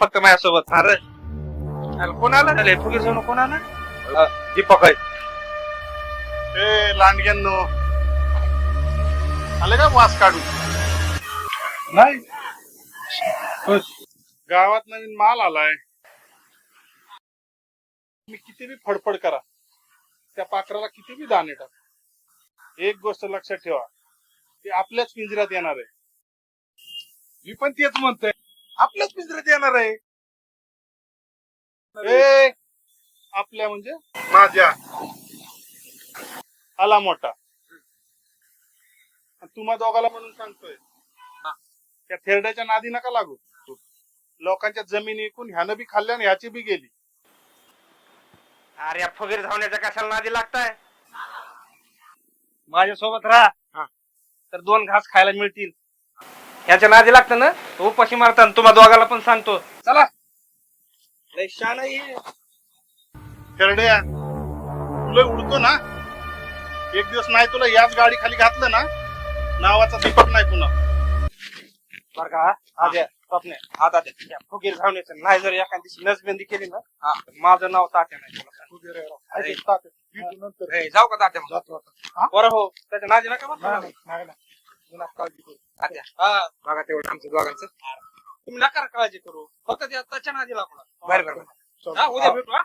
फक्त माझ्यासोबत. अरे. अरे कोण आला अरे फुगीर जाऊन कोण आला अ, दीपक आहे. ए लांडग्यांनो. आले का वास काढून? नाही. गावात नवीन माल आलाय. मी किती बी फडफड करा. त्या पाखराला किती बी दाणे टाक. एक गोष्ट लक्षात ठेवा. ते आपल्याच पिंजऱ्यात येणार आहे. मी पण तेच म्हणतोय. आपल्याच पिंजऱ्यात येणार आहे. ए आपल्या म्हणजे माझ्या. आला मोठा. आणि तुम्हा दोघाला म्हणून सांगतोय. त्या थेरड्याच्या नादी नका लागू. लोकांच्या जमिनी ऐकून ह्यानं बी खाल्ल्या आणि ह्याची बी गेली. अरे या फुगीर धावण्याच्या कशाला नादी लागताय? माझ्यासोबत राहा. तर दोन घास खायला मिळतील. याच्या नादी लागतं ना? तो उपाशी मारता तुम्हा दोघाला पण सांगतो. चला. लय शान तुला उडतो ना? एक दिवस नाही तुला याच गाडी खाली घातलं ना नावाचा दीपक नाही पुन्हा. बर का? आद्या स्वप्ने. आता फुगीर धावण्याचं. नाही जर एखाद दिवशी नसबंदी केली ना तर माझं नाव तात्या नाही तुला सांगतो. जाऊ का तात्या मग? जातो आता. बरं हो. त्याच्या नादी नका? नाही, काळजी करू. हा बघा तेवढं आमचं दोघांचं तुम्ही नका काळजी करू फक्त त्या त्याच्या नादी लागणार बरं बरं. हा उद्या भेटू हा